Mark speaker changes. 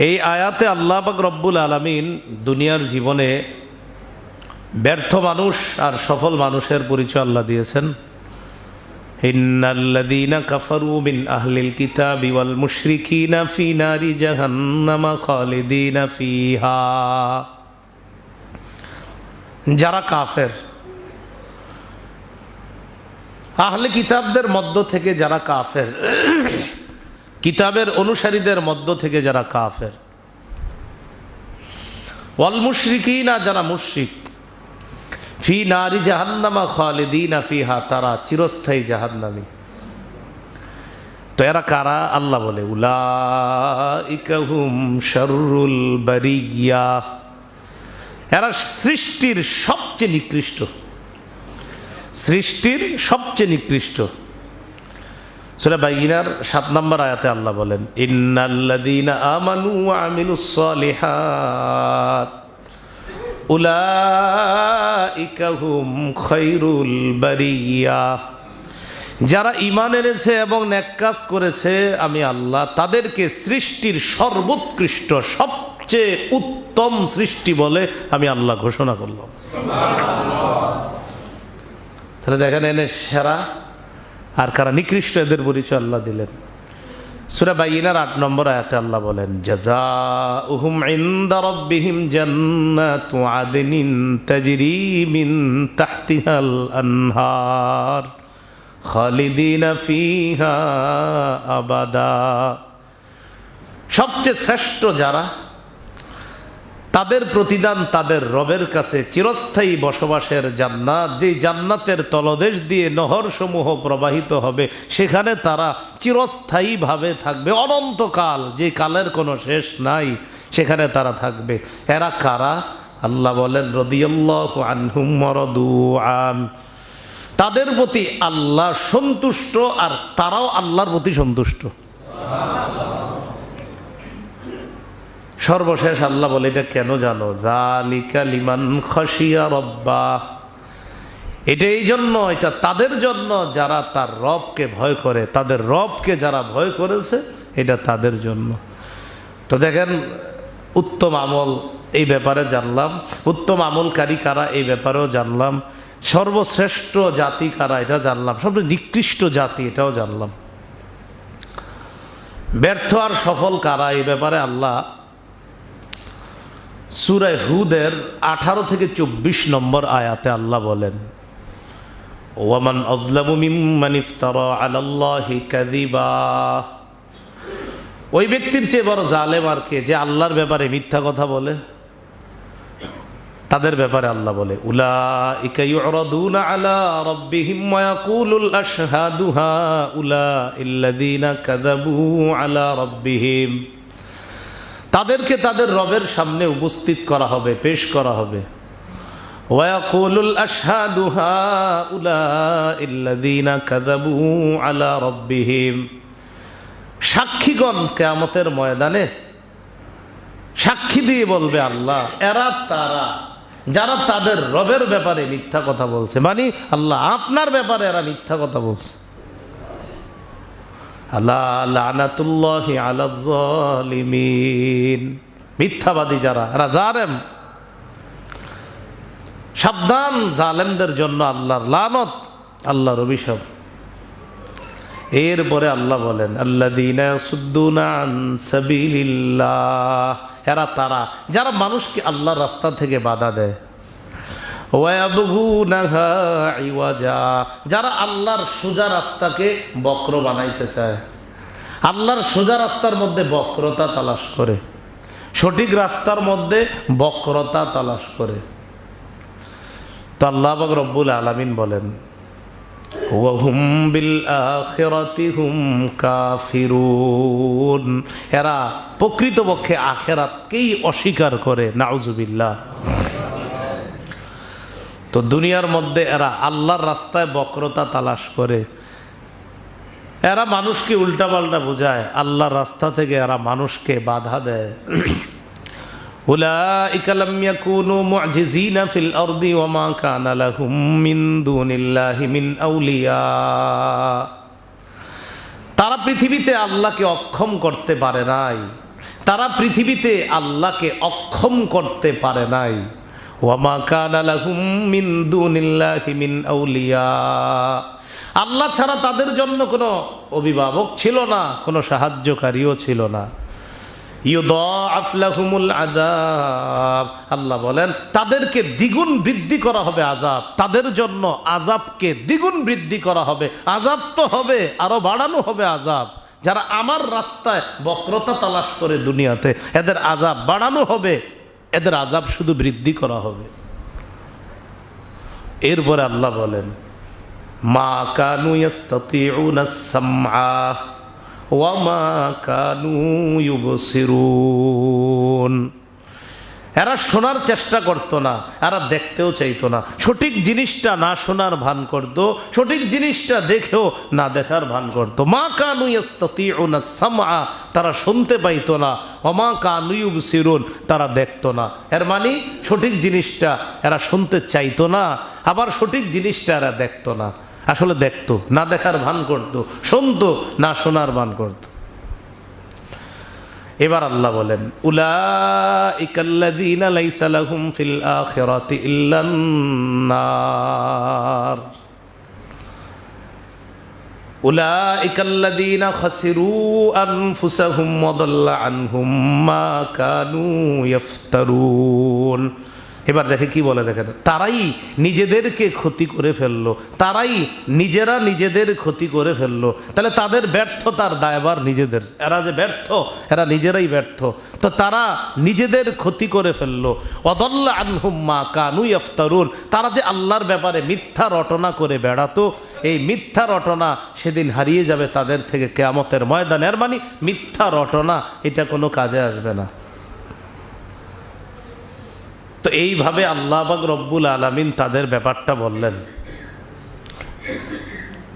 Speaker 1: এই আয়াতে আল্লাহ পাক রব্বুল আলমিন দুনিয়ার জীবনে ব্যর্থ মানুষ আর সফল মানুষের পরিচয় আল্লাহ দিয়েছেন। আহলিল যারা কাফের, আহলে কিতাবদের মধ্য থেকে যারা কাফের কিতাবের অনুসারীদের মধ্য থেকে যারা কাফের। ওয়াল মুশরিকিনা, যারা মুশরিক। ফি নারি জাহান্নামা খালিদিনা ফিহা, তারা চিরস্থায়ী জাহান্নামী। তো এরা কারা? আল্লাহ বলে বারিয়া। এরা সৃষ্টির সবচেয়ে নিকৃষ্ট। সৃষ্টির সবচেয়ে নিকৃষ্ট। সুরা বাইগিনার সাত নম্বর আয়াতে আল্লাহ বলেন, ইন্নাল্লাযীনা আমানু খায়রুল বারিয়া। যারা ঈমান এনেছে এবং নেক কাজ করেছে, আমি আল্লাহ তাদেরকে সৃষ্টির সর্বোৎকৃষ্ট, সবচেয়ে উত্তম সৃষ্টি বলে আমি আল্লাহ ঘোষণা করলাম। তাহলে দেখেন এনে সেরা আর কারা নিকৃষ্ট এদের পরিচয় আল্লাহ দিলেন। সুরা আট নম্বর আয়াতে আল্লাহ বলেন উহুম মিন আনহার ফিহা আবাদা। সবচেয়ে শ্রেষ্ঠ যারা তাদের প্রতিদান তাদের রবের কাছে চিরস্থায়ী বসবাসের জান্নাত। যেই জান্নাতের তলদেশ দিয়ে নহর সমূহ প্রবাহিত হবে, সেখানে তারা চিরস্থায়ীভাবে থাকবে। অনন্তকাল, যে কালের কোনো শেষ নাই, সেখানে তারা থাকবে। এরা কারা? আল্লাহ বলেন, রদিয়াল্লাহ আনহুম আন। তাদের প্রতি আল্লাহ সন্তুষ্ট আর তারাও আল্লাহর প্রতি সন্তুষ্ট। সর্বশেষ আল্লাহ বলে, এটা কেন জানো? জালিকা লিমান খসিয়া রব্বা এটা এই জন্য, এটা তাদের জন্য যারা তার রবকে ভয় করে, তাদের রবকে যারা ভয় করেছে, এটা তাদের জন্য। তো দেখেন, উত্তম আমল এই ব্যাপারে জানলাম। উত্তম আমলকারী কারা এই ব্যাপারেও জানলাম। সর্বশ্রেষ্ঠ জাতি কারা, এটা জানলাম। সবচেয়ে নিকৃষ্ট জাতি, এটাও জানলাম। ব্যর্থ আর সফল কারা, এই ব্যাপারে আল্লাহ সুরায় হুদের আঠারো থেকে চব্বিশ নম্বর আয়াতে আল্লাহ বলেন, ওয়ামান আজলামু মিম্মান ওই ব্যক্তির চেয়ে বড় জালেম আর কে যে আল্লাহর ব্যাপারে মিথ্যা কথা বলে? তাদের ব্যাপারে আল্লাহ বলে, উলাইকা তাদেরকে তাদের রবের সামনে উপস্থিত করা হবে, পেশ করা হবে। সাক্ষীগণ কিয়ামতের ময়দানে সাক্ষী দিয়ে বলবে আল্লাহ, এরা তারা, যারা তাদের রবের ব্যাপারে মিথ্যা কথা বলছে। মানে আল্লাহ, আপনার ব্যাপারে এরা মিথ্যা কথা বলছে। আল্লাহ লানাতুল্লাহি আলা জালিমিন মিথ্যাবাদী যারা, এরা সাবধান জালেমদের জন্য আল্লাহর লানত, আল্লাহর অভিশাপ। এরপরে আল্লাহ বলেন আল্লাহ এরা তারা, যারা মানুষকে আল্লাহর রাস্তা থেকে বাধা দেয়। যারা আল্লাহর সোজা রাস্তাকে বক্র বানাইতে চায়। আল্লাহর সোজা রাস্তার মধ্যে বক্রতা তালাশ করে। সঠিক রাস্তার মধ্যে বক্রতা তালাশ করে। তো আল্লাহ রব্বুল আলমিন বলেন এরা প্রকৃতপক্ষে আখেরাতকেই অস্বীকার করে, নাউজুবিল্লাহ। তো দুনিয়ার মধ্যে এরা আল্লাহর রাস্তায় বক্রতা তালাশ করে। এরা মানুষকে উল্টাপাল্টা বোঝায়। আল্লাহর রাস্তা থেকে এরা মানুষকে বাধা দেয়। তারা পৃথিবীতে আল্লাহকে অক্ষম করতে পারে নাই। তারা পৃথিবীতে আল্লাহকে অক্ষম করতে পারে নাই। ওয়ামা কানা লাহুম মিন দুনিল্লাহি মিন আউলিয়া। আল্লাহ ছাড়া তাদের জন্য কোনো অভিভাবক ছিল না, কোনো সাহায্যকারীও ছিল না। আল্লাহ বলেন, তাদেরকে দ্বিগুণ বৃদ্ধি করা হবে আজাব তাদের জন্য আজাবকে দ্বিগুণ বৃদ্ধি করা হবে। আজাব তো হবে, আরও বাড়ানো হবে আজাব যারা আমার রাস্তায় বক্রতা তালাশ করে দুনিয়াতে, এদের আজাব বাড়ানো হবে। এদের আজাব শুধু বৃদ্ধি করা হবে। এরপরে আল্লাহ বলেন, মা কানু ওয়া মা কানু ইউবসিরুন। এরা শোনার চেষ্টা করতো না, এরা দেখতেও চাইতো না। সঠিক জিনিসটা না শোনার ভান করতো, সঠিক জিনিসটা দেখেও না দেখার ভান করতো। মা কানু ইয়াস্তাতিউনা সামআ, তারা শুনতে পাইতো না, অমা কানু ইউবসিরুন, তারা দেখতো না। এর মানে সঠিক জিনিসটা এরা শুনতে চাইতো না, আবার সঠিক জিনিসটা এরা দেখতো না। আসলে দেখতো, না দেখার ভান করতো, শুনতো, না শোনার ভান করতো। এবার আল্লাহ বলেন উলাইকাল্লাযীনা এবার দেখে কি বলে দেখেন, তারাই নিজেদেরকে ক্ষতি করে ফেলল, তারাই নিজেরা নিজেদের ক্ষতি করে ফেলল, তাহলে তাদের ব্যর্থতার দায়বার নিজেদের। এরা যে ব্যর্থ, এরা নিজেরাই ব্যর্থ। তো তারা নিজেদের ক্ষতি করে ফেলল। অদল্লা আনহুম্মা কানু ইফতারুন তারা যে আল্লাহর ব্যাপারে মিথ্যা রটনা করে বেড়াতো, এই মিথ্যা রটনা সেদিন হারিয়ে যাবে তাদের থেকে কেয়ামতের ময়দান। এর মানে মিথ্যা রটনা, এটা কোনো কাজে আসবে না। তো এইভাবে আল্লাহবাক রব্বুল আলমিন তাদের ব্যাপারটা বললেন।